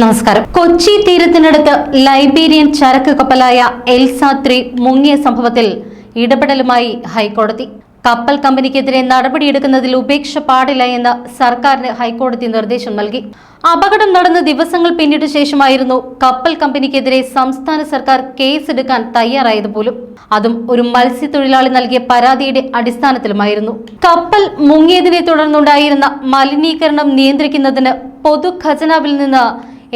നമസ്കാരം. കൊച്ചി തീരത്തിനടുത്ത് ലൈബീരിയൻ ചരക്ക് കപ്പലായ എൽസ മുങ്ങിയ സംഭവത്തിൽ ഇടപെടലുമായി ഹൈക്കോടതി. കപ്പൽ കമ്പനിക്കെതിരെ നടപടിയെടുക്കുന്നതിൽ ഉപേക്ഷ പാടില്ല എന്ന് സർക്കാരിന് ഹൈക്കോടതി നിർദ്ദേശം നൽകി. അപകടം നടന്ന ദിവസങ്ങൾ പിന്നിട്ട ശേഷമായിരുന്നു കപ്പൽ കമ്പനിക്കെതിരെ സംസ്ഥാന സർക്കാർ കേസെടുക്കാൻ തയ്യാറായത് പോലും അതും ഒരു മത്സ്യത്തൊഴിലാളി നൽകിയ പരാതിയുടെ അടിസ്ഥാനത്തിലുമായിരുന്നു. കപ്പൽ മുങ്ങിയതിനെ തുടർന്നുണ്ടായിരുന്ന മലിനീകരണം നിയന്ത്രിക്കുന്നതിന് പൊതു ഖജനാവിൽ നിന്ന്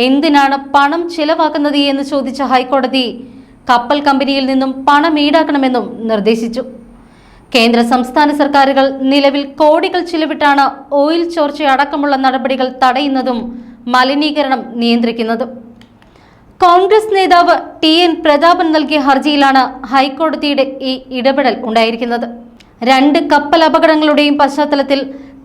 എന്തിനാണ് പണം ചിലവാക്കുന്നത് എന്ന് ചോദിച്ച ഹൈക്കോടതി കപ്പൽ കമ്പനിയിൽ നിന്നും പണം ഈടാക്കണമെന്നും നിർദ്ദേശിച്ചു. കേന്ദ്ര സംസ്ഥാന സർക്കാരുകൾ നിലവിൽ കോടികൾ ചിലവിട്ടാണ് ഓയിൽ ചോർച്ച അടക്കമുള്ള നടപടികൾ തടയുന്നതും മലിനീകരണം നിയന്ത്രിക്കുന്നതും. കോൺഗ്രസ് നേതാവ് ടി എൻ പ്രതാപൻ നൽകിയ ഹർജിയിലാണ് ഹൈക്കോടതിയുടെ ഈ ഇടപെടൽ ഉണ്ടായിരിക്കുന്നത്. രണ്ട് കപ്പൽ അപകടങ്ങളുടെയും പശ്ചാത്തലത്തിൽ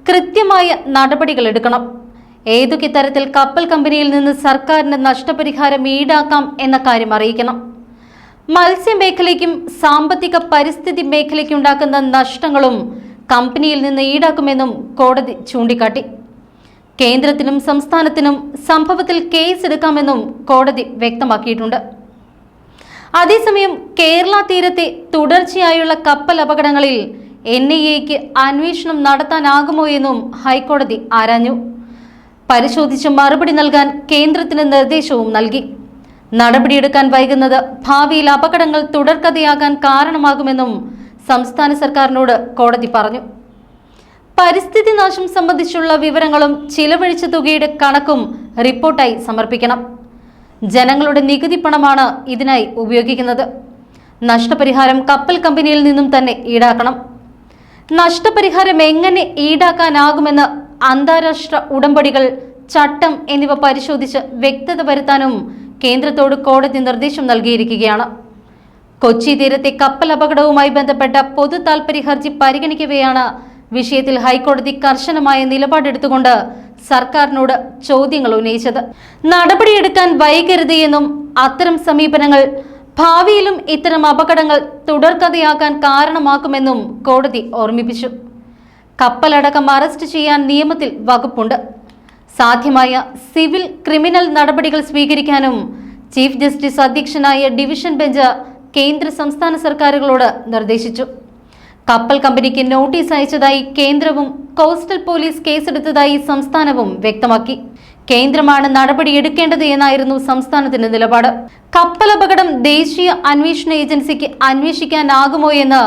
കൃത്യമായ നടപടികൾ എടുക്കണം. ഏതൊക്കെ തരത്തിൽ കപ്പൽ കമ്പനിയിൽ നിന്ന് സർക്കാരിന് നഷ്ടപരിഹാരം ഈടാക്കാം എന്ന കാര്യം അറിയിക്കണം. മത്സ്യമേഖലയ്ക്കും സാമ്പത്തിക പരിസ്ഥിതി മേഖലയ്ക്കും ഉണ്ടാക്കുന്ന നഷ്ടങ്ങളും കമ്പനിയിൽ നിന്ന് ഈടാക്കുമെന്നും കോടതി ചൂണ്ടിക്കാട്ടി. കേന്ദ്രത്തിനും സംസ്ഥാനത്തിനും സംഭവത്തിൽ കേസെടുക്കാമെന്നും കോടതി വ്യക്തമാക്കിയിട്ടുണ്ട്. അതേസമയം കേരള തീരത്തെ തുടർച്ചയായുള്ള കപ്പൽ അപകടങ്ങളിൽ എൻ ഐ എക്ക് അന്വേഷണം നടത്താനാകുമോ എന്നും ഹൈക്കോടതി ആരാഞ്ഞു. പരിശോധിച്ച് മറുപടി നൽകാൻ കേന്ദ്രത്തിന് നിർദ്ദേശവും നൽകി. നടപടിയെടുക്കാൻ വൈകുന്നത് ഭാവിയിൽ അപകടങ്ങൾ തുടർക്കഥയാകാൻ കാരണമാകുമെന്നും സംസ്ഥാന സർക്കാരിനോട് കോടതി പറഞ്ഞു. പരിസ്ഥിതി നാശം സംബന്ധിച്ചുള്ള വിവരങ്ങളും ചിലവഴിച്ച തുകയുടെ കണക്കും റിപ്പോർട്ടായി സമർപ്പിക്കണം. ജനങ്ങളുടെ നികുതി പണമാണ് ഇതിനായി ഉപയോഗിക്കുന്നത്. നഷ്ടപരിഹാരം കപ്പൽ കമ്പനിയിൽ നിന്നും തന്നെ ഈടാക്കണം. നഷ്ടപരിഹാരം എങ്ങനെ ഈടാക്കാനാകുമെന്ന് അന്താരാഷ്ട്ര ഉടമ്പടികൾ ചട്ടം എന്നിവ പരിശോധിച്ച് വ്യക്തത വരുത്താനും കേന്ദ്രത്തോട് കോടതി നിർദ്ദേശം നൽകിയിരിക്കുകയാണ്. കൊച്ചി തീരത്തെ കപ്പൽ അപകടവുമായി ബന്ധപ്പെട്ട പൊതു താൽപര്യ ഹർജി പരിഗണിക്കവെയാണ് വിഷയത്തിൽ ഹൈക്കോടതി കർശനമായ നിലപാടെടുത്തുകൊണ്ട് സർക്കാരിനോട് ചോദ്യങ്ങൾ ഉന്നയിച്ചത്. നടപടിയെടുക്കാൻ വൈകരുത് എന്നും അത്തരം സമീപനങ്ങൾ ഭാവിയിലും ഇത്തരം അപകടങ്ങൾ തുടർക്കഥയാക്കാൻ കാരണമാക്കുമെന്നും കോടതി ഓർമ്മിപ്പിച്ചു. കപ്പലടക്കം അറസ്റ്റ് ചെയ്യാൻ നിയമത്തിൽ വകുപ്പുണ്ട്. സാധ്യമായ സിവിൽ ക്രിമിനൽ നടപടികൾ സ്വീകരിക്കാനും ചീഫ് ജസ്റ്റിസ് അധ്യക്ഷനായ ഡിവിഷൻ ബെഞ്ച് കേന്ദ്ര സംസ്ഥാന സർക്കാരുകളോട് നിർദ്ദേശിച്ചു. കപ്പൽ കമ്പനിക്ക് നോട്ടീസ് അയച്ചതായി കേന്ദ്രവും കോസ്റ്റൽ പോലീസ് കേസെടുത്തതായി സംസ്ഥാനവും വ്യക്തമാക്കി. കേന്ദ്രമാണ് നടപടിയെടുക്കേണ്ടത് എന്നായിരുന്നു സംസ്ഥാനത്തിന്റെ നിലപാട്. കപ്പലപകടം ദേശീയ അന്വേഷണ ഏജൻസിക്ക് അന്വേഷിക്കാനാകുമോ എന്ന്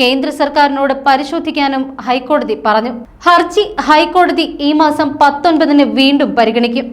കേന്ദ്ര സർക്കാരിനോട് പരിശോധിക്കാനും ഹൈക്കോടതി പറഞ്ഞു. ഹർജി ഹൈക്കോടതി ഈ മാസം പത്തൊൻപതിന് വീണ്ടും പരിഗണിക്കും.